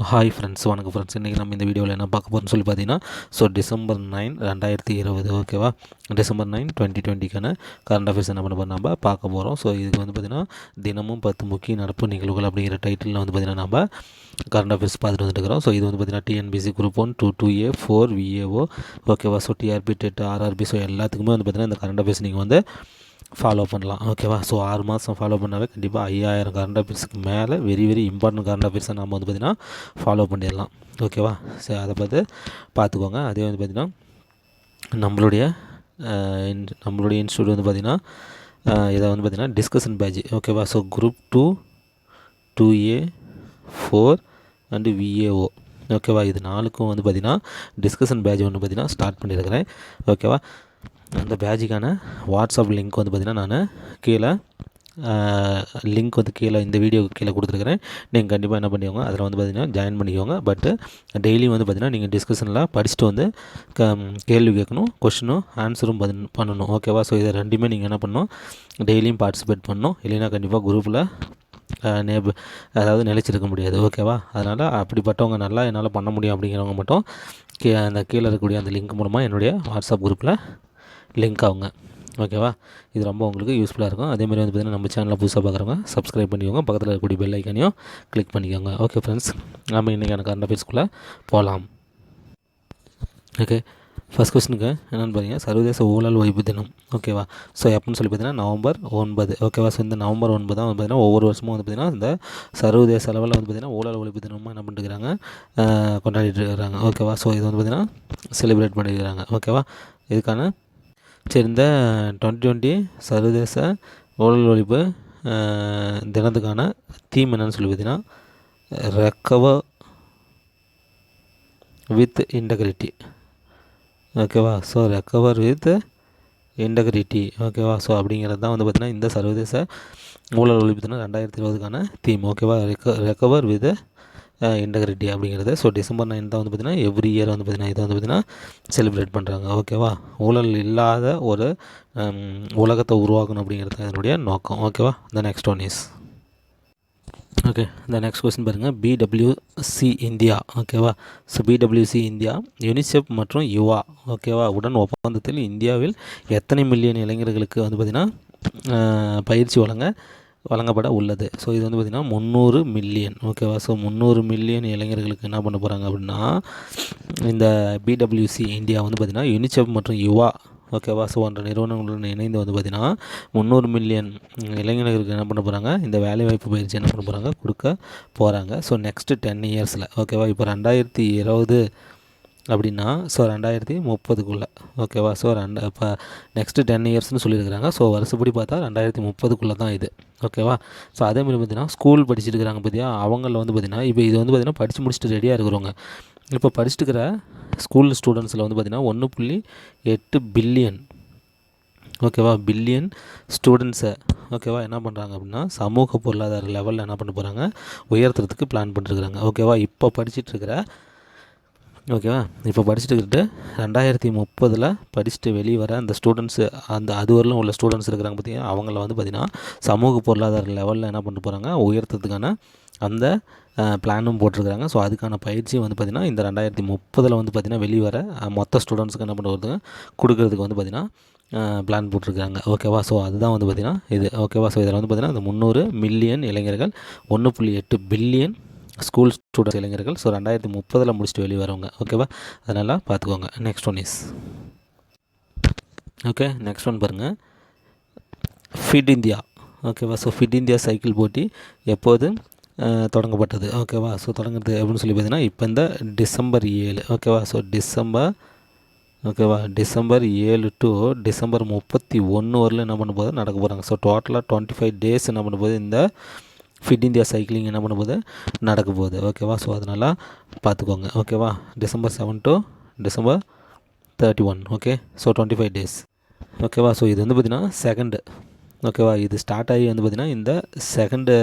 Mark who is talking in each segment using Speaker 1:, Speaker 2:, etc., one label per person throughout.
Speaker 1: Hi friends வணக்கம் friends இன்றைக்கி நம்ம இந்த வீடியோவில் என்ன பார்க்க போகிறோம்னு சொல்லி பார்த்தீங்கன்னா ஸோ டிசம்பர் நைன் ரெண்டாயிரத்தி இருபது ஓகேவா டிசம்பர் நைன் டுவெண்ட்டி டுவெண்ட்டிக்கான கரண்ட் அஃபேர்ஸ் என்ன பண்ண போகிறோம் நம்ம பார்க்க போகிறோம் ஸோ இதுக்கு வந்து பார்த்திங்கன்னா தினமும் பத்து முக்கிய நடப்பு நிகழ்வுகள் அப்படிங்கிற டைட்டிலில் வந்து பார்த்திங்கன்னா நம்ம கரண்ட் அஃபேர்ஸ் பார்த்துட்டு வந்துருக்கிறோம் ஸோ இது வந்து பார்த்திங்கன்னா TNPSC group one two two A four VAO ஓகேவா so TRB TET RRB so எல்லாத்துக்குமே வந்து பார்த்திங்கன்னா இந்த கரண்ட் அஃபேர்ஸ் நீங்கள் வந்து ஃபாலோ பண்ணலாம். ஓகேவா ஸோ ஆறு மாதம் ஃபாலோ பண்ணாவே கண்டிப்பாக ஐயாயிரம் கரண்ட் அஃபேர்ஸ்க்கு மேலே வெரி வெரி இம்பார்ட்டன்ட் கரண்ட் அஃபேர்ஸை நம்ம வந்து பார்த்திங்கன்னா ஃபாலோ பண்ணிடலாம். ஓகேவா ஸோ அதை பார்த்து பார்த்துக்கோங்க. அதே வந்து பார்த்திங்கன்னா நம்மளுடைய இன்- நம்மளுடைய இன்ஸ்டியூட் வந்து பார்த்திங்கன்னா இதை வந்து பார்த்திங்கன்னா டிஸ்கஷன் பேஜ் ஓகேவா so group two two A four and VAO ஓகேவா இது நாளுக்கும் வந்து பார்த்திங்கன்னா டிஸ்கஷன் பேஜ் ஒன்று பார்த்திங்கன்னா ஸ்டார்ட் பண்ணியிருக்கிறேன் ஓகேவா அந்த பேஜுக்கான வாட்ஸ்அப் லிங்க் வந்து பார்த்திங்கன்னா நான் கீழே லிங்க் வந்து கீழே இந்த வீடியோக்கு கீழே கொடுத்துருக்குறேன். நீங்கள் கண்டிப்பாக என்ன பண்ணிக்கோங்க அதில் வந்து பார்த்திங்கன்னா ஜாயின் பண்ணிக்கோங்க. பட்டு டெய்லி வந்து பார்த்திங்கன்னா நீங்கள் டிஸ்கஷனில் படிச்சுட்டு வந்து க கேள்வி கேட்கணும் கொஷினும் ஆன்சரும் பண்ணணும். ஓகேவா ஸோ இதை ரெண்டுமே நீங்கள் என்ன பண்ணணும் டெய்லியும் பார்ட்டிசிபேட் பண்ணணும். இல்லைன்னா கண்டிப்பாக குரூப்பில் நேப அதாவது நிலைச்சிருக்க முடியாது. ஓகேவா அதனால் அப்படிப்பட்டவங்க நல்லா என்னால் பண்ண முடியும் அப்படிங்கிறவங்க மட்டும் கீ அந்த கீழே இருக்கக்கூடிய அந்த லிங்க் மூலமாக என்னுடைய வாட்ஸ்அப் குரூப்பில் லிங்க் ஆகுங்க. ஓகேவா இது ரொம்ப உங்களுக்கு யூஸ்ஃபுல்லாக இருக்கும். அதே மாதிரி வந்து பார்த்திங்கன்னா நம்ம சேனலில் புதுசாக பார்க்குறவங்க சப்ஸ்கிரைப் பண்ணிக்கோங்க. பக்கத்தில் இருக்கக்கூடிய பெல் ஐக்கானையும் கிளிக் பண்ணிக்கோங்க. ஓகே ஃப்ரெண்ட்ஸ் நம்ம இன்றைக்கான கரண்ட் அஃபேர்ஸ்க்குள்ளே போகலாம் ஓகே ஃபஸ்ட் கொஸ்டினுக்கு என்னென்னு பார்த்தீங்கன்னா சர்வதேச ஊழல் ஒழிப்பு தினம். ஓகேவா ஸோ எப்போன்னு சொல்லி பார்த்தீங்கன்னா நவம்பர் ஒன்பது. ஓகேவா ஸோ இந்த நவம்பர் ஒன்பது தான் வந்து பார்த்தீங்கன்னா ஒவ்வொரு வருஷமும் வந்து பார்த்திங்கன்னா இந்த சர்வதேச அளவில் வந்து பார்த்திங்கன்னா ஊழல் ஒழிப்பு தினமாக என்ன பண்ணிருக்கிறாங்க கொண்டாடிட்டு இருக்கிறாங்க ஓகேவா ஸோ இது வந்து பார்த்திங்கன்னா செலிப்ரேட் பண்ணியிருக்கிறாங்க ஓகேவா இதுக்கான இந்த டுவெண்ட்டி டுவெண்ட்டி சர்வதேச ஊழல் ஒழிப்பு தினத்துக்கான தீம் என்னன்னு சொல்லி பார்த்தீங்கன்னா ரெக்கவர் வித் இன்டகிரிட்டி ஓகேவா ஸோ ரெக்கவர் வித் இன்டகிரிட்டி ஓகேவா ஸோ அப்படிங்கிறது தான் வந்து பார்த்திங்கன்னா இந்த சர்வதேச ஊழல் ஒழிப்பு தினம் ரெண்டாயிரத்தி இருபதுக்கான தீம் ஓகேவா ரெக்க ரெக்கவர் வித் இன்டகிரிட்டி அப்படிங்கிறது. ஸோ டிசம்பர் நைன் தான் வந்து பார்த்திங்கன்னா எவ்ரி இயர் வந்து பார்த்திங்கன்னா இதை வந்து பார்த்திங்கன்னா செலிப்ரேட் பண்ணுறாங்க ஓகேவா ஊழல் இல்லாத ஒரு உலகத்தை உருவாக்கணும் அப்படிங்கிறது அதனுடைய நோக்கம். ஓகேவா the next one is okay இந்த நெக்ஸ்ட் கொஸ்டின் பாருங்கள் பிடபிள்யூசி இந்தியா ஓகேவா ஸோ பிடபிள்யூசி இந்தியா யுனிசெஃப் மற்றும் யுவா. ஓகேவா உடன் ஒப்பந்தத்தில் இந்தியாவில் எத்தனை மில்லியன் இளைஞர்களுக்கு வந்து பார்த்திங்கன்னா பயிற்சி வழங்க வழங்கப்பட உள்ளது. ஸோ இது வந்து பார்த்திங்கன்னா முந்நூறு மில்லியன் ஓகேவா ஸோ முந்நூறு மில்லியன் இளைஞர்களுக்கு என்ன பண்ண போகிறாங்க அப்படின்னா இந்த பிடபிள்யூசி இந்தியா வந்து பார்த்திங்கன்னா யுனிசெஃப் மற்றும் யுவா ஓகேவா ஸோ என்ற நிறுவனங்களுடன் இணைந்து வந்து பார்த்திங்கன்னா முந்நூறு மில்லியன் இளைஞர்களுக்கு என்ன பண்ண போகிறாங்க இந்த வேலைவாய்ப்பு பயிற்சி என்ன பண்ண போகிறாங்க கொடுக்க போகிறாங்க ஸோ நெக்ஸ்ட்டு டென் இயர்ஸில் ஓகேவா இப்போ ரெண்டாயிரத்தி இருபது அப்படின்னா ஸோ ரெண்டாயிரத்தி முப்பதுக்குள்ளே. ஓகேவா ஸோ ரெண்டு இப்போ நெக்ஸ்ட்டு டென் இயர்ஸ்னு சொல்லியிருக்கிறாங்க. ஸோ வருஷப்படி பார்த்தா ரெண்டாயிரத்தி முப்பதுக்குள்ளே தான் இது ஓகேவா ஸோ அதே மாதிரி பார்த்தீங்கன்னா ஸ்கூல் படிச்சுட்டு இருக்கிறாங்க பார்த்தியா அவங்கள வந்து பார்த்திங்கன்னா இப்போ இது வந்து பார்த்திங்கன்னா படித்து முடிச்சுட்டு ரெடியாக இருக்கிறவங்க. இப்போ படிச்சுட்டு இருக்கிற ஸ்கூல் ஸ்டூடெண்ட்ஸில் வந்து பார்த்திங்கன்னா ஒன்று புள்ளி எட்டு பில்லியன் ஓகேவா பில்லியன் ஸ்டூடெண்ட்ஸை ஓகேவா என்ன பண்ணுறாங்க அப்படின்னா சமூக பொருளாதார லெவலில் என்ன பண்ண போகிறாங்க உயர்த்துறதுக்கு பிளான் பண்ணிருக்கிறாங்க ஓகேவா இப்போ படிச்சுட்டு இருக்கிற ஓகேவா? இப்போ படிச்சுட்டு இருக்கிட்டு ரெண்டாயிரத்தி முப்பதில் படிச்சுட்டு வெளியே வர அந்த ஸ்டூடெண்ட்ஸு அந்த அது வரலும் உள்ள ஸ்டூடெண்ட்ஸ் இருக்கிறாங்க பார்த்தீங்கன்னா அவங்கள வந்து பார்த்திங்கன்னா சமூக பொருளாதார லெவலில் என்ன பண்ணிட்டு போகிறாங்க உயர்த்ததுக்கான அந்த பிளானும் போட்டிருக்கிறாங்க. ஸோ அதுக்கான பயிற்சியும் வந்து பார்த்திங்கன்னா இந்த ரெண்டாயிரத்தி முப்பதில் வந்து பார்த்திங்கன்னா வெளியே வர மொத்த ஸ்டூடெண்ட்ஸுக்கு என்ன பண்ணுறது கொடுக்கறதுக்கு வந்து பார்த்திங்கன்னா பிளான் போட்டிருக்காங்க ஓகேவா? ஸோ அதுதான் வந்து பார்த்திங்கன்னா இது. ஓகேவா? ஸோ இதில் வந்து பார்த்திங்கன்னா இந்த முந்நூறு மில்லியன் இளைஞர்கள் ஒன்று புள்ளி எட்டு பில்லியன் ஸ்கூல் ஸ்டூடெண்ட்ஸ் இளைஞர்கள். ஸோ ரெண்டாயிரத்தி முப்பதில் முடிச்சுட்டு வெளியே வரவங்க. ஓகேவா அதனால் பார்த்துக்கோங்க next one is okay next one பாருங்கள் ஃபிட் இந்தியா ஓகேவா ஸோ ஃபிட் இந்தியா சைக்கிள் போட்டி எப்போது தொடங்கப்பட்டது? ஓகேவா ஸோ தொடங்குறது எப்படின்னு சொல்லி பார்த்தீங்கன்னா இப்போ இந்த டிசம்பர் ஏழு. ஓகேவா ஸோ டிசம்பர் ஓகேவா டிசம்பர் ஏழு டு டிசம்பர் முப்பத்தி ஒன்று வரலும் என்ன பண்ண போது நடக்க போகிறாங்க ஸோ டோட்டலாக டுவெண்ட்டி ஃபைவ் டேஸ் என்ன பண்ண இந்த ஃபிட் இந்தியா சைக்கிளிங் என்ன பண்ண போகுது நடக்க போகுது ஓகேவா ஸோ அதனால் பார்த்துக்கோங்க. ஓகேவா December seven to December thirty one okay so twenty five days ஓகேவா ஸோ இது வந்து பார்த்திங்கன்னா செகண்டு ஓகேவா இது ஸ்டார்ட் ஆகி வந்து பார்த்திங்கன்னா இந்த செகண்டு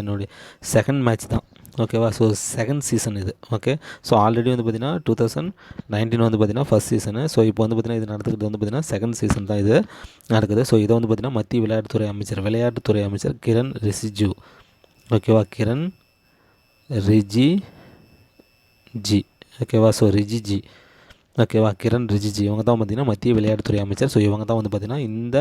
Speaker 1: என்னுடைய செகண்ட் மேட்ச் தான். ஓகேவா ஸோ செகண்ட் சீசன் இது. ஓகே ஸோ ஆல்ரெடி வந்து பார்த்திங்கன்னா டூ தௌசண்ட் நைன்டீன் வந்து பார்த்திங்கன்னா ஃபஸ்ட் சீசனு ஸோ இப்போ வந்து பார்த்திங்கன்னா இது நடத்துக்கிறது வந்து பார்த்திங்கன்னா செகண்ட் சீசன் தான் இது நடக்குது. ஸோ இதை வந்து பார்த்திங்கன்னா மத்திய விளையாட்டுத்துறை அமைச்சர் விளையாட்டுத்துறை அமைச்சர் கிரண் ரிசிஜு. ஓகேவா கிரண். ரிஜி ஜி. ஓகேவா ஸோ ரிஜி ஜி. ஓகேவா கிரண் ரிஜிஜி இவங்க தான் பார்த்திங்கன்னா மத்திய விளையாட்டுத்துறை அமைச்சர். ஸோ இவங்க தான் வந்து பார்த்திங்கன்னா இந்த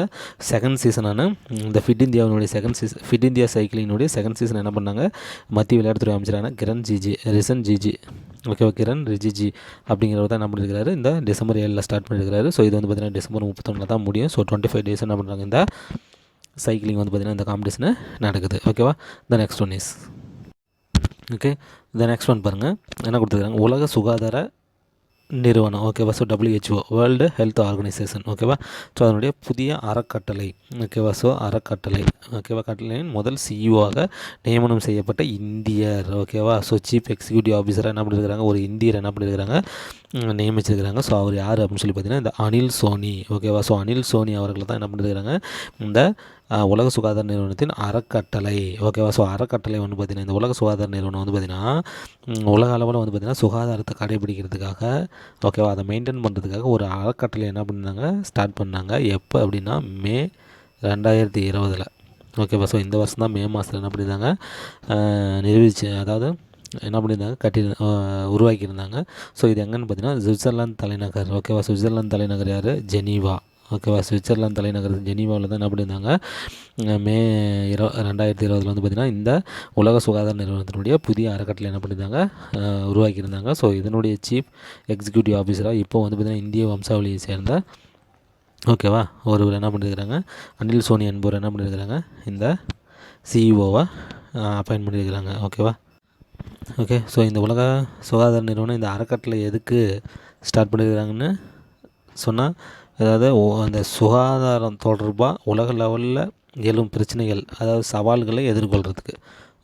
Speaker 1: செகண்ட் சீசனான இந்த ஃபிட் இந்தியாவினுடைய செகண்ட் சீசன் ஃபிட் இந்தியா சைக்கிளினுடைய செகண்ட் சீசன் என்ன பண்ணாங்க? மத்திய விளையாட்டுத்துறை அமைச்சரான கிரண் ஜிஜி ரிசன் ஜிஜி ஓகேவா கிரண் ரிஜிஜி அப்படிங்கிறவர் தான் என்ன பண்ணியிருக்கிறாரு இந்த டிசம்பர் ஏழில் ஸ்டார்ட் பண்ணியிருக்கிறாரு ஸோ இது வந்து பார்த்திங்கன்னா டிசம்பர் முப்பத்தொன்னில் தான் முடியும். ஸோ டுவெண்ட்டி ஃபைவ் டேஸ் என்ன பண்ணுறாங்க இந்த சைக்கிளிங் வந்து பார்த்திங்கன்னா இந்த காம்படிஷனை நடக்குது. ஓகேவா the next one is okay the next one பாருங்கள் என்ன கொடுத்துருக்காங்க? உலக சுகாதார நிறுவனம். ஓகேவா so WHO world health organisation ஓகேவா ஸோ அதனுடைய புதிய அறக்கட்டளை. ஓகேவா ஸோ அறக்கட்டளை. ஓகேவா கட்டளையின் முதல் சிஇஓவாக நியமனம் செய்யப்பட்ட இந்தியர். ஓகேவா ஸோ சீஃப் எக்ஸிக்யூட்டிவ் ஆஃபீஸராக என்ன பண்ணியிருக்கிறாங்க ஒரு இந்தியர் என்ன பண்ணியிருக்கிறாங்க நியமிச்சிருக்கிறாங்க. ஸோ அவர் யார் அப்படின்னு சொல்லி பார்த்தீங்கன்னா இந்த அனில் சோனி. ஓகேவா ஸோ அனில் சோனி அவர்களை தான் என்ன பண்ணியிருக்கிறாங்க இந்த உலக சுகாதார நிறுவனத்தின் அறக்கட்டளை. ஓகேவா ஸோ அறக்கட்டளை வந்து பார்த்திங்கன்னா இந்த உலக சுகாதார நிறுவனம் வந்து பார்த்திங்கன்னா உலக அளவில் வந்து பார்த்திங்கன்னா சுகாதாரத்தை கடைபிடிக்கிறதுக்காக ஓகேவா அதை மெயின்டைன் பண்ணுறதுக்காக ஒரு அறக்கட்டளை என்ன பண்ணாங்க? ஸ்டார்ட் பண்ணாங்க. எப்போ அப்படின்னா மே ரெண்டாயிரத்தி இருபதில். ஓகேவா ஸோ இந்த வருஷம் தான் மே மாதத்தில் என்ன பண்ணியிருந்தாங்க? நிரூபிச்சு அதாவது என்ன பண்ணியிருந்தாங்க? கட்டி உருவாக்கியிருந்தாங்க. ஸோ இது எங்கன்னு பார்த்தீங்கன்னா சுவிட்சர்லாந்து தலைநகர். ஓகேவா சுவிட்சர்லாந்து தலைநகர் யார்? ஜெனீவா. ஓகேவா? சுவிட்சர்லாந்து தலைநகர் ஜெனீவாவில் தான் என்ன பண்ணியிருந்தாங்க? மே இரு ரெண்டாயிரத்தி இருபதில் வந்து பார்த்திங்கன்னா இந்த உலக சுகாதார நிறுவனத்தினுடைய புதிய அறக்கட்டளை என்ன பண்ணியிருந்தாங்க? உருவாக்கியிருந்தாங்க. ஸோ இதனுடைய சீஃப் எக்ஸிக்யூட்டிவ் ஆஃபீஸராக இப்போ வந்து பார்த்திங்கன்னா இந்திய வம்சாவளியை சேர்ந்த ஓகேவா? ஒருவர் என்ன பண்ணியிருக்கிறாங்க? அனில் சோனி என்பவர் என்ன பண்ணியிருக்கிறாங்க? இந்த சிஇஓவை அப்பாயின் பண்ணியிருக்கிறாங்க. ஓகேவா? ஓகே. ஸோ இந்த உலக சுகாதார நிறுவனம் இந்த அறக்கட்டளை எதுக்கு ஸ்டார்ட் பண்ணியிருக்கிறாங்கன்னு சொன்னால் அதாவது அந்த சுகாதாரம் தொடர்பாக உலக லெவலில் எழும் பிரச்சனைகள் அதாவது சவால்களை எதிர்கொள்கிறதுக்கு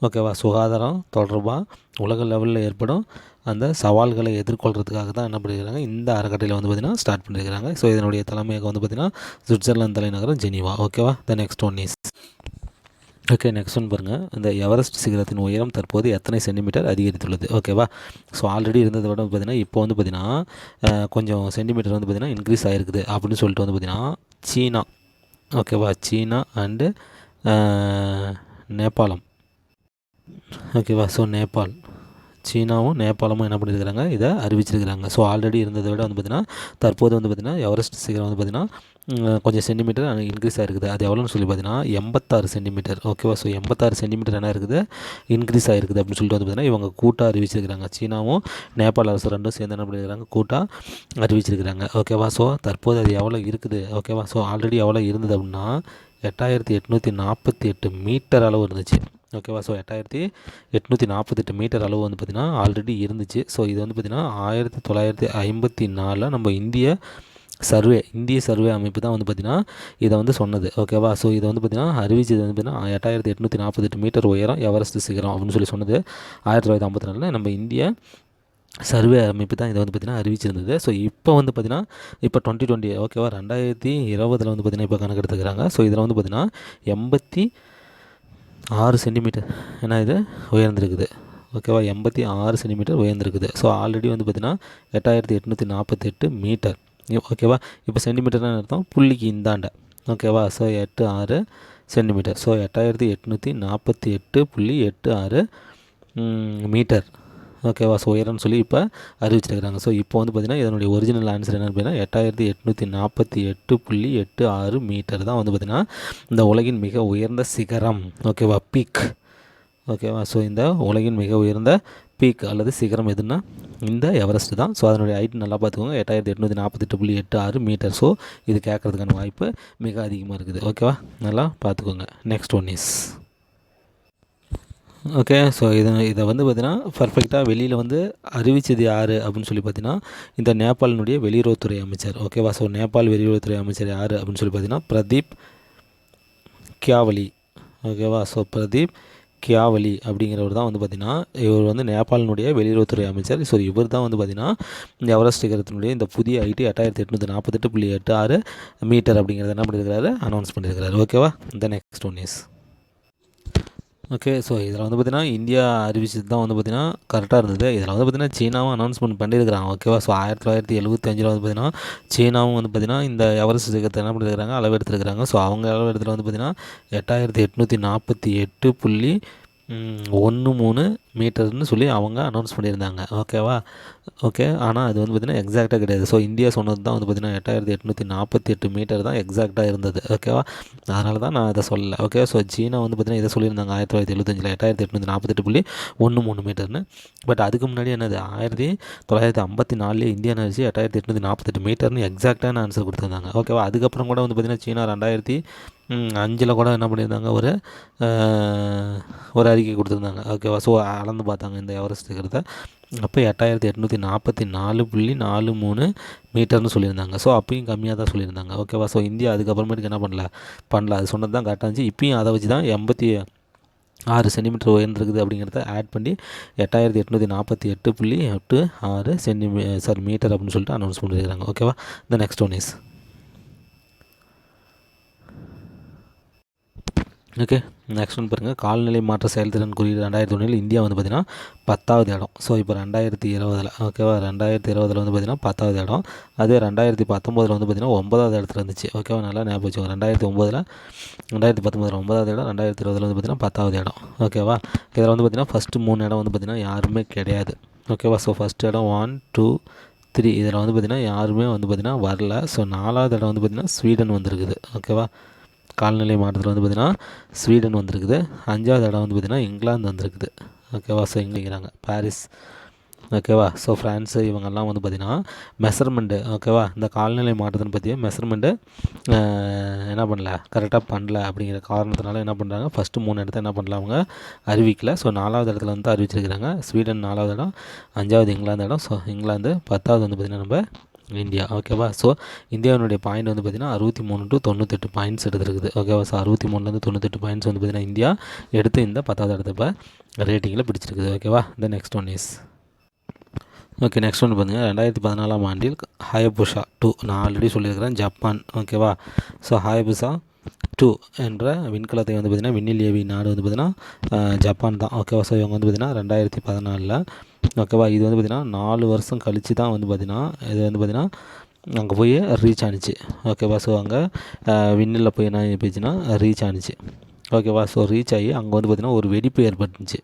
Speaker 1: ஓகேவா? சுகாதாரம் தொடர்பாக உலக லெவலில் ஏற்படும் அந்த சவால்களை எதிர்கொள்கிறதுக்காக தான் என்ன பண்ணியிருக்கிறாங்க இந்த அறக்கட்டையில் வந்து பார்த்திங்கன்னா ஸ்டார்ட் பண்ணியிருக்கிறாங்க ஸோ இதனுடைய தலைமையகம் வந்து பார்த்திங்கன்னா சுவிட்சர்லாந்து தலைநகரம் ஜெனிவா. ஓகேவா? The next one is okay next one பாருங்கள் இந்த எவரெஸ்ட் சிகரத்தின் உயரம் தற்போது எத்தனை சென்டிமீட்டர் அதிகரித்துள்ளது? ஓகேவா ஸோ ஆல்ரெடி இருந்ததை விட பார்த்திங்கன்னா இப்போ வந்து பார்த்திங்கன்னா கொஞ்சம் சென்டிமீட்டர் வந்து பார்த்திங்கன்னா இன்க்ரீஸ் ஆகிருக்குது அப்படின்னு சொல்லிட்டு வந்து பார்த்திங்கன்னா சீனா. ஓகேவா சீனா அண்டு நேபாளம். ஓகேவா ஸோ நேபாள். சீனாவும் நேபாளமும் என்ன பண்ணியிருக்கிறாங்க இதை அறிவிச்சிருக்கிறாங்க. ஸோ ஆல்ரெடி இருந்ததை விட வந்து பார்த்திங்கன்னா தற்போது வந்து பார்த்திங்கன்னா எவரெஸ்ட் சிகரம் வந்து பார்த்திங்கன்னா கொஞ்சம் சென்டிமீட்டர் இன்க்ரீஸ் ஆகிருக்குது அது எவ்வளோன்னு சொல்லி பார்த்தீங்கன்னா எண்பத்தாறு சென்டிமீட்டர் ஓகேவா ஸோ எண்பத்தாறு சென்டிமீட்டர் என்ன இருக்குது? இன்க்ரீஸ் ஆகிருக்குது அப்படின்னு சொல்லிட்டு வந்து பார்த்திங்கன்னா இவங்க கூட்டாக அறிவிச்சிருக்கிறாங்க. சீனாவும் நேபாள அரசு ரெண்டும் சேர்ந்து என்ன பண்ணியிருக்கிறாங்க கூட்டாக அறிவிச்சிருக்கிறாங்க. ஓகேவா ஸோ தற்போது அது எவ்வளோ இருக்குது? ஓகேவா ஸோ ஆல்ரெடி எவ்வளோ இருந்தது அப்படின்னா எட்டாயிரத்தி எட்நூற்றி நாற்பத்தி எட்டு மீட்டர் அளவு இருந்துச்சு. ஓகேவா ஸோ எட்டாயிரத்தி எட்நூற்றி நாற்பத்தெட்டு மீட்டர் அளவு வந்து பார்த்திங்கன்னா ஆல்ரெடி இருந்துச்சு. ஸோ இது வந்து பார்த்திங்கன்னா ஆயிரத்தி தொள்ளாயிரத்தி ஐம்பத்தி நாலில் நம்ம இந்திய சர்வே இந்திய சர்வே அமைப்பு தான் வந்து பார்த்திங்கன்னா இதை வந்து சொன்னது. ஓகேவா ஸோ இதை வந்து பார்த்திங்கன்னா அறிவிச்சது வந்து பார்த்திங்கன்னா எட்டாயிரத்தி எட்நூற்றி நாற்பத்தெட்டு மீட்டர் உயரம் எவரெஸ்ட் சிகரம் அப்படின்னு சொல்லி சொன்னது. ஆயிரத்தி தொள்ளாயிரத்தி ஐம்பத்தி நாலில் நம்ம இந்திய சர்வே அமைப்பு தான் இதை வந்து பார்த்திங்கன்னா அறிவிச்சிருந்தது. ஸோ இப்போ வந்து பார்த்திங்கன்னா இப்போ டுவெண்ட்டி டுவெண்ட்டி ஓகேவா ரெண்டாயிரத்தி இருபதில் வந்து பார்த்திங்கன்னா இப்போ கணக்கு எடுத்துக்கிறாங்க ஸோ இதில் வந்து பார்த்திங்கன்னா எண்பத்தி ஆறு சென்டிமீட்டர் ஏன்னா இது? உயர்ந்திருக்குது. ஓகேவா எண்பத்தி ஆறு சென்டிமீட்டர் உயர்ந்திருக்குது. ஸோ ஆல்ரெடி வந்து பார்த்திங்கன்னா எட்டாயிரத்தி எட்நூற்றி நாற்பத்தெட்டு மீட்டர். ஓகேவா? இப்போ சென்டிமீட்டர்னு அர்த்தம். புள்ளிக்கு இந்தாண்ட. ஓகேவா? ஸோ எட்டு ஆறு சென்டிமீட்டர் ஸோ எட்டாயிரத்தி எட்நூற்றி நாற்பத்தி எட்டு புள்ளி எட்டு ஆறு மீட்டர். ஓகேவா? ஸோ உயரம்னு சொல்லி இப்போ அறிவிச்சிருக்கிறாங்க. ஸோ இப்போ வந்து பார்த்திங்கன்னா இதனுடைய ஒரிஜினல் ஆன்சர் என்ன அப்படின்னா எட்டாயிரத்தி எட்நூற்றி நாற்பத்தி எட்டு புள்ளி எட்டு ஆறு மீட்டர் தான் வந்து பார்த்திங்கன்னா இந்த உலகின் மிக உயர்ந்த சிகரம். ஓகேவா? பீக் ஓகேவா? ஸோ இந்த உலகின் மிக உயர்ந்த பீக் அல்லது சிகரம் எதுனா இந்த எவரெஸ்ட் தான். ஸோ அதனுடைய ஹைட் நல்லா பார்த்துக்கோங்க. எட்டாயிரத்தி எட்நூற்றி நாற்பத்தெட்டு புள்ளி எட்டு ஆறு மீட்டர் ஸோ இது கேட்குறதுக்கான வாய்ப்பு மிக அதிகமாக இருக்குது. ஓகேவா நல்லா பார்த்துக்கோங்க. Next one is okay so இதை இதை வந்து பார்த்திங்கன்னா பர்ஃபெக்டாக வெளியில் வந்து அறிவித்தது யார் அப்படின்னு சொல்லி பார்த்தீங்கன்னா இந்த நேபாளினுடைய வெளியுறவுத்துறை அமைச்சர். ஓகேவா ஸோ நேபாள் வெளியுறவுத்துறை அமைச்சர் யார் அப்படின்னு சொல்லி பார்த்தீங்கன்னா பிரதீப் கியாவலி ஓகேவா ஸோ பிரதீப் கியாவலி அப்படிங்கிறவர் தான் வந்து பார்த்திங்கன்னா இவர் வந்து நேபாளினுடைய வெளியுறவுத்துறை அமைச்சர். ஸோ இவர் தான் வந்து பார்த்திங்கன்னா இந்த எவரெஸ்ட் சிகரத்தினுடைய இந்த புதிய ஐடி எட்டாயிரத்தி எட்நூற்றி நாற்பத்தெட்டு புள்ளி எட்டு ஆறு மீட்டர் அப்படிங்கிறத என்ன பண்ணியிருக்கிறாரு அனௌன்ஸ் பண்ணியிருக்கிறாரு ஓகேவா இந்த next one is okay so இதில் வந்து பார்த்திங்கன்னா இந்தியா அறிவிச்சது தான் வந்து பார்த்திங்கன்னா கரெக்டாக இருந்தது. இதில் வந்து பார்த்திங்கன்னா சீனாவும் அனௌன்ஸ்மெண்ட் பண்ணியிருக்கிறாங்க ஓகேவா ஸோ ஆயிரத்தி தொள்ளாயிரத்தி எழுபத்தி அஞ்சில் வந்து பார்த்திங்கன்னா சீனாவும் வந்து பார்த்திங்கன்னா இந்த எவரெஸ்ட் சிகரத்தை என்ன பண்ணியிருக்கிறாங்க? அளவு எடுத்துருக்கிறாங்க ஸோ அவங்க அளவு எடுத்துல வந்து பார்த்திங்கன்னா எட்டாயிரத்தி எட்நூற்றி நாற்பத்தி எட்டு புள்ளி ஒன்று மூணு மீட்டர்னு சொல்லி அவங்க அனௌன்ஸ் பண்ணியிருந்தாங்க. ஓகேவா ஓகே ஆனால் அது வந்து பார்த்திங்கன்னா எக்ஸாக்டாக கிடையாது. ஸோ இந்தியா சொன்னது தான் வந்து பார்த்திங்கன்னா எட்டாயிரத்தி எட்நூற்றி நாற்பத்தி எட்டு மீட்டர் தான் எக்ஸாக்டாக இருந்தது. ஓகேவா அதனால தான் நான் அதை சொல்லலை. ஓகே ஸோ சீனா வந்து பார்த்திங்கன்னா இதை சொல்லியிருந்தாங்க ஆயிரத்தி தொள்ளாயிரத்தி எழுபத்தஞ்சில் எட்டாயிரத்தி எட்நூற்றி நாற்பத்தெட்டு புள்ளி ஒன்று மூணு மீட்டர்னு பட் அதுக்கு முன்னாடி என்னது? ஆயிரத்தி தொள்ளாயிரத்தி ஐம்பத்தி நாலுலேயே இந்தியா நினச்சி எட்டாயிரத்தி எட்நூற்றி நாற்பத்தெட்டு மீட்டர்னு எக்ஸாக்டான ஆன்சர் கொடுத்துருந்தாங்க. ஓகேவா அதுக்கப்புறம் கூட வந்து பார்த்திங்கன்னா சீனா ரெண்டாயிரத்தி அஞ்சில் கூட என்ன பண்ணியிருந்தாங்க? ஒரு ஒரு அறிக்கை கொடுத்துருந்தாங்க. ஓகேவா ஸோ அளந்து பார்த்தாங்க இந்த எவரெஸ்ட் இருக்கிறத. அப்போ எட்டாயிரத்தி எட்நூற்றி நாற்பத்தி நாலு புள்ளி நாலு மூணு மீட்டர்னு சொல்லியிருந்தாங்க. ஸோ அப்பயும் கம்மியாக தான் சொல்லியிருந்தாங்க. ஓகேவா ஸோ இந்தியா அதுக்கப்புறமேட்டுக்கு என்ன பண்ணல? பண்ணல. அது சொன்னது தான் கரெக்டாக இருந்துச்சு. இப்பயும் அதை வச்சு தான் எண்பத்தி ஆறு சென்டிமீட்டர் உயர்ந்திருக்குது அப்படிங்கிறத ஆட் பண்ணி எட்டாயிரத்தி எட்நூற்றி நாற்பத்தி எட்டு புள்ளி எட்டு ஆறு சென்டிமீ சாரி மீட்டர் அப்படின்னு சொல்லிட்டு அனௌன்ஸ் பண்ணியிருக்காங்க ஓகேவா the next one is okay next one பாருங்கள் கால்நிலை மாற்ற செயல்திறன் குறியீடு ரெண்டாயிரத்தி ஒன்றில் இந்தியா வந்து பார்த்திங்கன்னா பத்தாவது இடம். ஸோ இப்போ ரெண்டாயிரத்தி இருபதில் ஓகேவா ரெண்டாயிரத்தி இருபதில் வந்து பார்த்திங்கன்னா பத்தாவது இடம். அதே ரெண்டாயிரத்தி பத்தொம்போதில் வந்து பார்த்திங்கன்னா ஒன்பதாவது இடத்துல இருந்துச்சு. ஓகேவா நல்லா ஞாபகம் வச்சுக்கோங்க. ரெண்டாயிரத்தி ஒம்போதில் ரெண்டாயிரத்தி பத்தொம்போதில் ஒன்பதாவது இடம் ரெண்டாயிரத்தி இருபதில் வந்து பார்த்திங்கன்னா பத்தாவது இடம். ஓகேவா இதில் வந்து பார்த்திங்கன்னா ஃபஸ்ட்டு மூணு இடம் வந்து பார்த்திங்கன்னா யாருமே கிடையாது. ஓகேவா ஸோ ஃபஸ்ட் இடம் ஒன் டூ த்ரீ இதில் வந்து பார்த்திங்கன்னா யாருமே வந்து பார்த்திங்கன்னா வரல. ஸோ நாலாவது இடம் வந்து பார்த்திங்கன்னா ஸ்வீடன் வந்திருக்குது. ஓகேவா கால்நிலை மாற்றத்தில் வந்து பார்த்திங்கன்னா ஸ்வீடன் வந்திருக்குது. அஞ்சாவது இடம் வந்து பார்த்திங்கன்னா இங்கிலாந்து வந்திருக்குது. ஓகேவா? ஸோ இங்கிலிங்கிறாங்க பாரிஸ் ஓகேவா? ஸோ ஃப்ரான்ஸு இவங்கெல்லாம் வந்து பார்த்திங்கன்னா மெஷர்மெண்ட்டு ஓகேவா? இந்த கால்நிலை மாற்றத்தின் பற்றிய மெஷர்மெண்ட்டு என்ன பண்ணல? கரெக்டாக பண்ணல அப்படிங்கிற காரணத்தினால என்ன பண்ணுறாங்க ஃபஸ்ட்டு மூணு இடத்த என்ன பண்ணல? அவங்க அறிவிக்கல. ஸோ நாலாவது இடத்துல வந்து அறிவிச்சிருக்கிறாங்க. ஸ்வீடன் நாலாவது இடம் அஞ்சாவது இங்கிலாந்து இடம். ஸோ இங்கிலாந்து பத்தாவது வந்து பார்த்திங்கன்னா நம்ம இந்தியா. ஓகேவா ஸோ இந்தியாவினுடைய பாயிண்ட் வந்து பார்த்திங்கன்னா அறுபத்தி மூணு டு தொண்ணூத்தெட்டு பாயிண்ட்ஸ் எடுத்துருக்குது. ஓகேவா ஸோ அறுபத்தி மூணுலேருந்து தொண்ணூத்தெட்டு பாயிண்ட்ஸ் வந்து பார்த்திங்கன்னா இந்தியா எடுத்து இந்த பத்தாவது இடத்தப்போ ரேட்டிங்கில் பிடிச்சிருக்குது. ஓகேவா the next one is okay next ஒன்று பார்த்தீங்கன்னா ரெண்டாயிரத்தி பதினாலாம் ஆண்டில் ஹயபுஷா டூ நான் ஆல்ரெடி சொல்லியிருக்கிறேன் ஜப்பான் ஓகேவா ஸோ ஹாயபுஷா டூ என்ற விண்கலத்தை வந்து பார்த்திங்கன்னா விண்ணில் ஏவி நாடு வந்து பார்த்திங்கன்னா ஜப்பான் தான். ஓகேவா? ஸோ இவங்க வந்து பார்த்திங்கன்னா ரெண்டாயிரத்தி பதினாலில் ஓகேவா? இது வந்து பார்த்திங்கன்னா நாலு வருஷம் கழித்து தான் வந்து பார்த்திங்கன்னா இது வந்து பார்த்திங்கன்னா அங்கே போய் ரீச் ஆணுச்சு ஓகேவா? ஸோ அங்கே விண்ணில் போய் என்ன போயிடுச்சுன்னா ரீச் ஆணுச்சு ஓகேவா ஸோ ரீச் ஆகி அங்கே வந்து பார்த்திங்கன்னா ஒரு வெடிப்பு ஏற்பட்டுச்சு.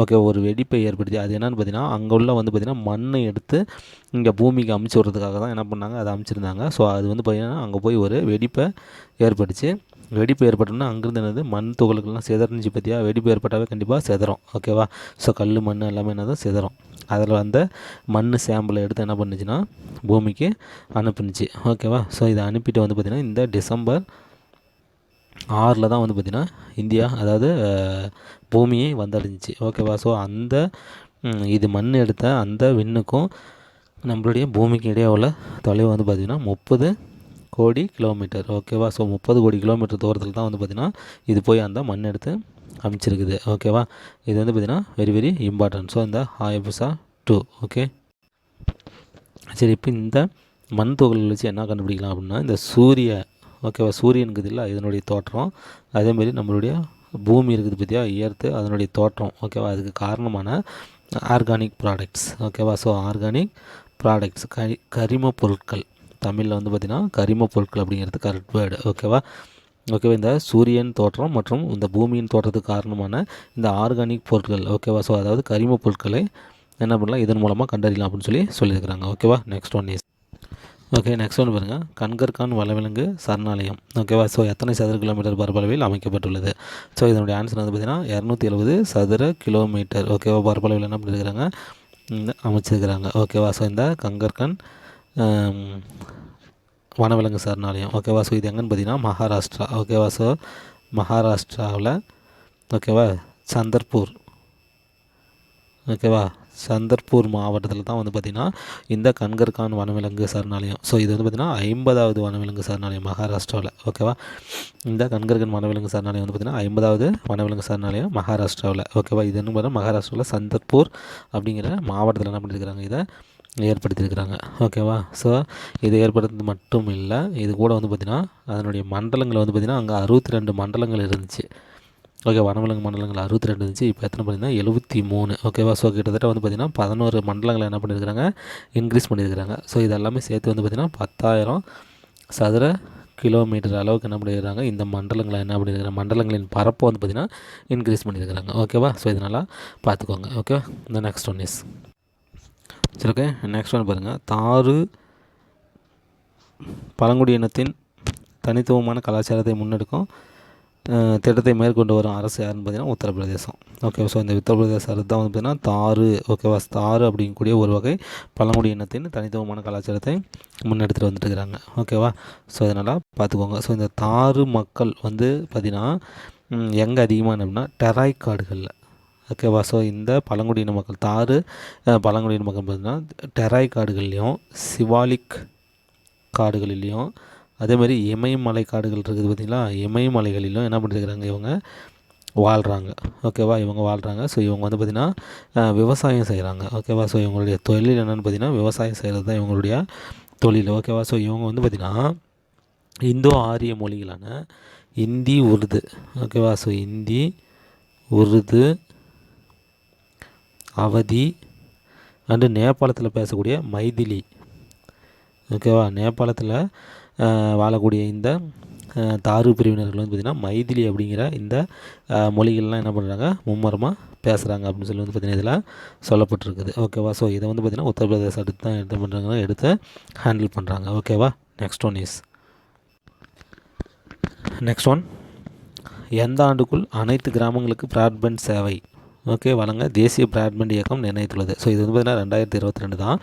Speaker 1: ஓகே ஒரு வெடிப்பை ஏற்படுத்தி அது என்னென்னு பார்த்தீங்கன்னா அங்கே உள்ள வந்து பார்த்திங்கன்னா மண்ணை எடுத்து இங்கே பூமிக்கு அமுச்சு விட்றதுக்காக தான் என்ன பண்ணாங்க அதை அமைச்சிருந்தாங்க. ஸோ அது வந்து பார்த்திங்கன்னா அங்கே போய் ஒரு வெடிப்பை ஏற்பட்டுச்சு. வெடிப்பு ஏற்பட்டோம்னா அங்கேருந்து என்னது மண் துகளுக்கெல்லாம் சிதறிஞ்சு பார்த்தியா வெடிப்பு ஏற்பட்டாவே கண்டிப்பாக சிதறும். ஓகேவா ஸோ கல் மண் எல்லாமே என்னது சிதறும். அதில் வந்த மண் சாம்பிளை எடுத்து என்ன பண்ணுச்சுன்னா பூமிக்கு அனுப்புனுச்சு. ஓகேவா ஸோ இதை அனுப்பிட்டு வந்து பார்த்திங்கன்னா இந்த டிசம்பர் ஆறில் தான் வந்து பார்த்திங்கன்னா இந்தியா அதாவது பூமியே பூமியை வந்தடைஞ்சிச்சு. ஓகேவா ஸோ அந்த இது மண் எடுத்த அந்த விண்ணுக்கும் நம்மளுடைய பூமிக்கு இடையே உள்ள தொலைவு வந்து பார்த்திங்கன்னா முப்பது கோடி கிலோமீட்டர். ஓகேவா ஸோ முப்பது கோடி கிலோமீட்டர் தூரத்தில் தான் வந்து பார்த்திங்கன்னா இது போய் அந்த மண் எடுத்து அமைச்சிருக்குது ஓகேவா இது வந்து பார்த்திங்கன்னா வெரி வெரி இம்பார்ட்டன்ட் ஸோ இந்த ஹாயபுசா டூ. ஓகே சரி இப்போ இந்த மண் துகள்கள் வச்சு என்ன கண்டுபிடிக்கலாம் அப்படின்னா இந்த சூரிய ஓகேவா சூரியன் இருக்குது இல்லை இதனுடைய தோற்றம். அதேமாரி நம்மளுடைய பூமி இருக்குது பார்த்தியா எர்த்து அதனுடைய தோற்றம் ஓகேவா அதுக்கு காரணமான ஆர்கானிக் ப்ராடக்ட்ஸ் ஓகேவா ஸோ ஆர்கானிக் ப்ராடக்ட்ஸ் கரி கரிம பொருட்கள் தமிழில் வந்து பார்த்திங்கன்னா கரிம பொருட்கள் அப்படிங்கிறது கரெக்ட் வேர்டு ஓகேவா ஓகேவா இந்த சூரியன் தோற்றம் மற்றும் இந்த பூமியின் தோற்றத்துக்கு காரணமான இந்த ஆர்கானிக் பொருட்கள் ஓகேவா ஸோ அதாவது கரிம பொருட்களை என்ன பண்ணலாம் இதன் மூலமாக கண்டறியலாம் அப்படின்னு சொல்லி சொல்லியிருக்கிறாங்க ஓகேவா next one is okay next ஒன்று பாருங்கள் கன்கர்கான் வனவிலங்கு சரணாலயம். ஓகேவா ஸோ எத்தனை சதுர கிலோமீட்டர் பரப்பளவில் அமைக்கப்பட்டுள்ளது? ஸோ இதனுடைய ஆன்சர் வந்து பார்த்திங்கன்னா இரநூத்தி எழுபது சதுர கிலோமீட்டர் ஓகேவா பரப்பளவில் என்ன பண்ணியிருக்கிறாங்க அமைச்சிருக்கிறாங்க. ஓகேவா ஸோ இந்த கங்கர்கான் வனவிலங்கு சரணாலயம். ஓகேவா ஸோ இது எங்கன்னு பார்த்தீங்கன்னா மகாராஷ்டிரா. ஓகேவா ஸோ மகாராஷ்டிராவில் ஓகேவா சந்தர்பூர். ஓகேவா சந்தர்பூர் மாவட்டத்தில் தான் வந்து பார்த்திங்கன்னா இந்த கன்கர்கான் வனவிலங்கு சரணாலயம். ஸோ இது வந்து பார்த்திங்கன்னா ஐம்பதாவது வனவிலங்கு சரணாலயம் மகாராஷ்டிராவில் ஓகேவா இந்த கன்கர்கன் வனவிலங்கு சரணாலயம் வந்து பார்த்திங்கன்னா ஐம்பதாவது வனவிலங்கு சரணாலயம் மகாராஷ்டிராவில் ஓகேவா இது என்ன பார்த்தா மகாராஷ்டிராவில் சந்தர்பூர் அப்படிங்கிற மாவட்டத்தில் என்ன பண்ணியிருக்கிறாங்க இதை ஏற்படுத்தியிருக்கிறாங்க ஓகேவா ஸோ இது ஏற்படுத்துறது மட்டும் இல்லை இது கூட வந்து பார்த்திங்கன்னா அதனுடைய மண்டலங்கள் வந்து பார்த்திங்கன்னா அங்கே அறுபத்தி ரெண்டு மண்டலங்கள் இருந்துச்சு. ஓகே வனவிலங்கு மண்டலங்கள் அறுபத்தி ரெண்டு இருந்துச்சு. இப்போ எத்தனை பார்த்தீங்கன்னா எழுபத்தி மூணு ஓகேவா ஸோ கிட்டத்தட்ட வந்து பார்த்திங்கன்னா பதினோரு மண்டலங்களை என்ன பண்ணியிருக்கிறாங்க? இன்க்ரீஸ் பண்ணியிருக்கிறாங்க. ஸோ இது எல்லாமே சேர்த்து வந்து பார்த்திங்கன்னா பத்தாயிரம் சதுர கிலோமீட்டர் அளவுக்கு என்ன பண்ணியிருக்கிறாங்க? இந்த மண்டலங்களை என்ன பண்ணியிருக்காங்க மண்டலங்களின் பரப்பு வந்து பார்த்திங்கன்னா இன்க்ரீஸ் பண்ணியிருக்கிறாங்க. ஓகேவா ஸோ இதனால் பார்த்துக்கோங்க. ஓகே இந்த நெக்ஸ்ட் ஒன் இஸ் சரி ஓகே நெக்ஸ்ட் ஒன் பாருங்கள் தாறு பழங்குடி இனத்தின் தனித்துவமான கலாச்சாரத்தை முன்னெடுக்கும் திட்டத்தை மேற்கொண்டு வரும் அரசு யாருன்னு பார்த்தீங்கன்னா உத்தரப்பிரதேசம். ஓகே ஸோ இந்த உத்தரப்பிரதேச அரசு தான் வந்து பார்த்திங்கன்னா தாறு ஓகேவா தாறு அப்படிங்கக்கூடிய ஒரு வகை பழங்குடி இனத்தின் தனித்துவமான கலாச்சாரத்தை முன்னெடுத்துட்டு வந்துட்டு இருக்கிறாங்க ஓகேவா ஸோ அதனால் பார்த்துக்கோங்க. ஸோ இந்த தாறு மக்கள் வந்து பார்த்திங்கன்னா எங்கே அதிகமான அப்படின்னா டெராய் காடுகளில். ஓகேவா ஸோ இந்த பழங்குடியின மக்கள் தாறு பழங்குடியின மக்கள் பார்த்திங்கன்னா டெராய் காடுகள்லேயும் சிவாலிக் காடுகளிலையும் அதே மாதிரி இமயமலை காடுகள் இருக்குது பார்த்திங்களா? இமயமலைகளிலும் என்ன பண்ணிருக்கிறாங்க இவங்க வாழ்கிறாங்க ஓகேவா? இவங்க வாழ்கிறாங்க ஸோ இவங்க வந்து பார்த்திங்கன்னா விவசாயம் செய்கிறாங்க ஓகேவா? ஸோ இவங்களுடைய தொழில் என்னென்னு பார்த்திங்கன்னா விவசாயம் செய்கிறது தான் இவங்களுடைய தொழில். ஓகேவா? ஸோ இவங்க வந்து பார்த்திங்கன்னா இந்தோ ஆரிய மொழிகளான இந்தி உருது. ஓகேவா? ஸோ இந்தி உருது அவதி அண்டு நேபாளத்தில் பேசக்கூடிய மைதிலி. ஓகேவா? நேபாளத்தில் வாழக்கூடிய இந்த தாரு பிரிவினர்கள் வந்து பார்த்திங்கன்னா மைதிலி அப்படிங்கிற இந்த மொழிகள்லாம் என்ன பண்ணுறாங்க மும்மரமாக பேசுகிறாங்க அப்படின்னு சொல்லி வந்து பார்த்திங்கன்னா இதில் சொல்லப்பட்டிருக்குது. ஓகேவா ஸோ இதை வந்து பார்த்திங்கன்னா உத்தரப்பிரதேச எடுத்து தான் எடுத்து பண்ணுறாங்கன்னா எடுத்து ஹேண்டில் பண்ணுறாங்க ஓகேவா next one is next one எந்த ஆண்டுக்குள் அனைத்து கிராமங்களுக்கு ப்ராட்பேண்ட் சேவை? ஓகே வழங்க தேசிய பிராட்பேண்ட் இயக்கம் நிர்ணயித்துள்ளது. ஸோ இது வந்து பார்த்திங்கன்னா ரெண்டாயிரத்தி இருபத்தி ரெண்டு தான்.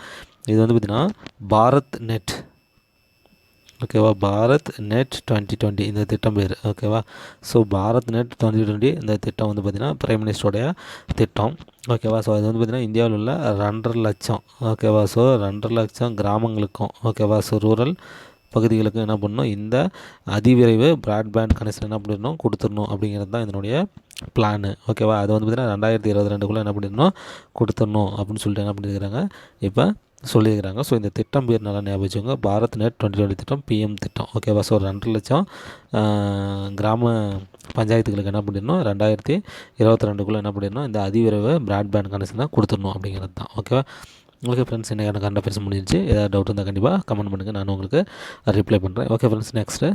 Speaker 1: இது வந்து பார்த்திங்கன்னா பாரத் நெட் ஓகேவா பாரத் நெட் டுவெண்ட்டி டுவெண்ட்டி இந்த திட்டம் பேர். ஓகேவா so Bharat net twenty twenty இந்த திட்டம் வந்து பார்த்திங்கன்னா பிரைம் மினிஸ்டருடைய திட்டம். ஓகேவா ஸோ அது வந்து பார்த்திங்கன்னா இந்தியாவில் உள்ள ரெண்டரை லட்சம். ஓகேவா ஸோ ரெண்டரை லட்சம் கிராமங்களுக்கும் ஓகேவா ஸோ ரூரல் பகுதிகளுக்கும் என்ன பண்ணணும்? இந்த அதிவிரைவு ப்ராட்பேண்ட் கனெக்ஷன் என்ன பண்ணிடணும்? கொடுத்துடணும் அப்படிங்கிறது தான் இதனுடைய பிளானு ஓகேவா அது வந்து பார்த்திங்கன்னா ரெண்டாயிரத்தி இருபத்தி ரெண்டுக்குள்ளே என்ன பண்ணிடணும்? கொடுத்துடணும் அப்படின்னு சொல்லிட்டு என்ன பண்ணியிருக்கிறாங்க இப்போ சொல்லியிருக்கிறாங்க. ஸோ இந்த திட்டம் பேர் நல்லா ஞாபகம் பாரத் நெட் டுவெண்ட்டி டுவெண்ட்டி திட்டம் பிஎம் திட்டம். ஓகேவா ஸோ ரெண்டு லட்சம் கிராம பஞ்சாயத்துகளுக்கு என்ன பண்ணிடணும்? ரெண்டாயிரத்தி இருபத்தி ரெண்டுக்குள்ளே என்ன பண்ணிடணும்? இந்த அதிவிரைவு ப்ராட்பேண்ட் கனெக்ஷன் கொடுத்துடணும் அப்படிங்கிறது தான். ஓகேவா ஓகே ஃப்ரெண்ட்ஸ் என்ன எனக்கு கரெக்டாக பேச முடிஞ்சிச்சு. ஏதாவது டவுட் இருந்தால் கண்டிப்பாக கமெண்ட் பண்ணுங்கள் நான் உங்களுக்கு ரிப்ளை பண்ணுறேன் okay friends next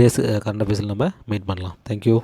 Speaker 1: days current அஃபேர்ஸில் நம்ம மீட் பண்ணலாம். தேங்க்யூ